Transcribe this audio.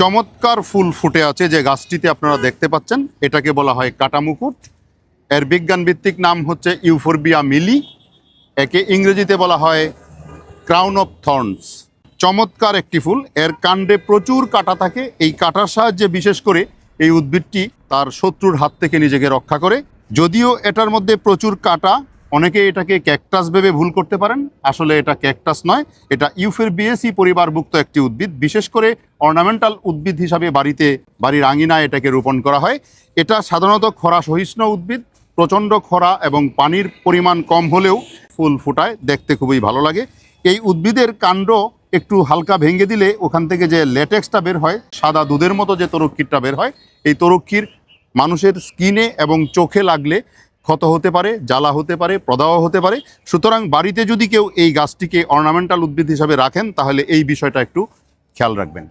চমৎকার ফুল ফুটে আছে যে গাছটিতে আপনারা দেখতে পাচ্ছেন। এটাকে বলা হয় কাটামুকুট। এর বিজ্ঞান ভিত্তিক নাম হচ্ছে ইউফোরবিয়া মিলি। একে ইংরেজিতে বলা হয় ক্রাউন অফ থর্নস। চমৎকার একটি ফুল। এর কাণ্ডে প্রচুর কাটা থাকে। এই কাটার সাহায্যে বিশেষ করে এই উদ্ভিদটি তার শত্রুর হাত থেকে নিজেকে রক্ষা করে। যদিও এটার মধ্যে প্রচুর কাটা অনেকে এটাকে ক্যাকটাস ভেবে ভুল করতে পারেন। আসলে এটা ক্যাকটাস নয়, এটা ইউফের বিএসি পরিবারভুক্ত একটি উদ্ভিদ। বিশেষ করে অর্নামেন্টাল উদ্ভিদ হিসাবে বাড়িতে, বাড়ির আঙিনায় এটাকে রোপণ করা হয়। এটা সাধারণত খরা সহিষ্ণু উদ্ভিদ, প্রচণ্ড খরা এবং পানির পরিমাণ কম হলেও ফুল ফোটায়, দেখতে খুবই ভালো লাগে। এই উদ্ভিদের কাণ্ড একটু হালকা ভেঙে দিলে ওখান থেকে যে ল্যাটেক্সটা বের হয়, সাদা দুধের মতো যে তরক্ষীরটা বের হয়, এই তরক্ষীর মানুষের স্কিনে এবং চোখে লাগলে ক্ষত হতে পারে, জ্বালা হতে পারে, প্রদাহ হতে পারে। সুতরাং বাড়িতে যদি কেউ এই গাছটিকে অর্নামেন্টাল উদ্ভিদ হিসাবে রাখেন, তাহলে এই বিষয়টা একটু খেয়াল রাখবেন।